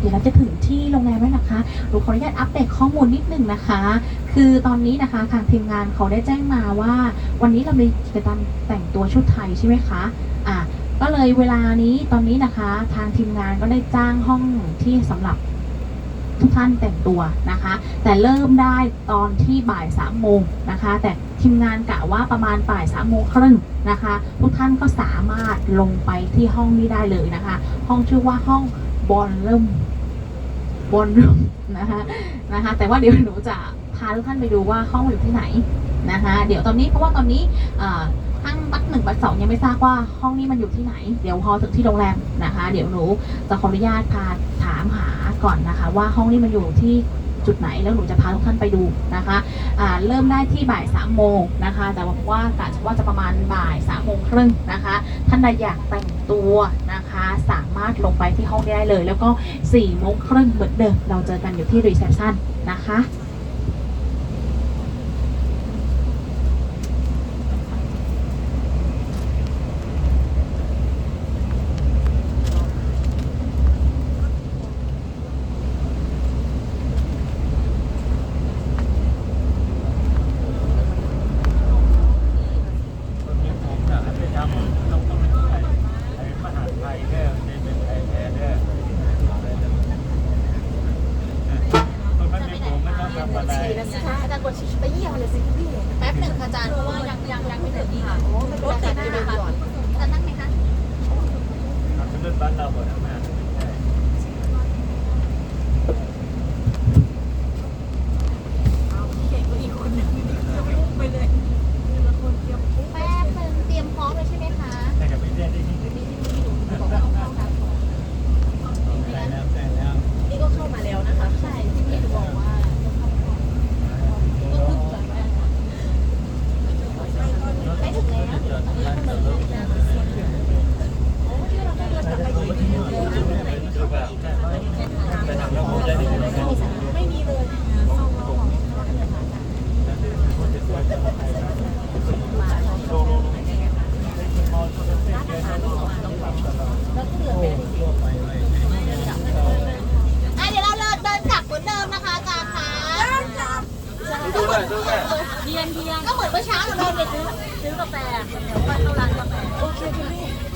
แล้วเราจะถึงที่โรงแรมแล้วนะคะหนูขออนุญาตอัปเดตข้อมูลนิดหนึ่งนะคะ คือตอนนี้นะคะทางทีมงานเขาได้แจ้งมาว่า วันนี้เรามีกิจกรรมแต่งตัวชุดไทยใช่ไหมคะอะก็เลยเวลานี้ตอนนี้นะคะ ทางทีมงานก็ได้จ้างห้องที่สำหรับทุกท่านแต่งตัวนะคะ แต่เริ่มได้ตอนที่บ่ายสามโมงนะคะ แต่ทีมงานกะว่าประมาณบ่ายสามโมงครึ่งนะคะ ทุกท่านก็สามารถลงไปที่ห้องนี้ได้เลยนะคะ ห้องชื่อว่าห้องบอลเริ่ม บนรูมนะคะนะคะแต่ว่าเดี๋ยวหนูจะพาทุกท่านไปดูว่าห้องอยู่ที่ไหนนะคะเดี๋ยวตอนนี้เพราะว่าตอนนี้อ่าทั้งบัตรหนึ่งบัตรสองยังไม่ทราบว่าห้องนี้มันอยู่ที่ไหน เดี๋ยวพอถึงที่โรงแรมนะคะ เดี๋ยวหนูจะขออนุญาตพาถามหาก่อนนะคะ ว่าห้องนี้มันอยู่ที่ จุดไหนแล้วหนูจะพาทุกท่านไปดูนะคะอ่าเริ่มได้ที่บ่ายสามโมงนะคะ แต่ว่ากะว่าจะประมาณบ่ายสามโมงครึ่งนะคะ ท่านใดอยากแต่งตัวนะคะ สามารถลงไปที่ห้องได้เลย แล้วก็สี่โมงครึ่งเหมือนเดิมเราเจอกันอยู่ที่รีเซพชันนะคะ คนนี้ผมน่ะไปทำต้องต้องไอ้ไอ้มหาไทยเด้อไม่เป็นไทยแท้เด้อคนมันมีผมไม่ต้องทำอะไร อาจารย์กดไปเยี่ยมเลยสิพี่ แป๊บหนึ่งค่ะอาจารย์ เพราะว่ายังยังยังไม่ถึงค่ะโอ้ไม่เป็นไรอาจารย์ไปดูก่อนอาจารย์นั่งไหมคะทำเป็นเรื่องบ้านเราหมดทั้งนั้น nước ดูเลยดูเลยก็เหมือนเมื่อเช้าเราเดินไปซื้อซื้อกาแฟเดี๋ยวก็เข้าร้านกาแฟโอเคคุณพี่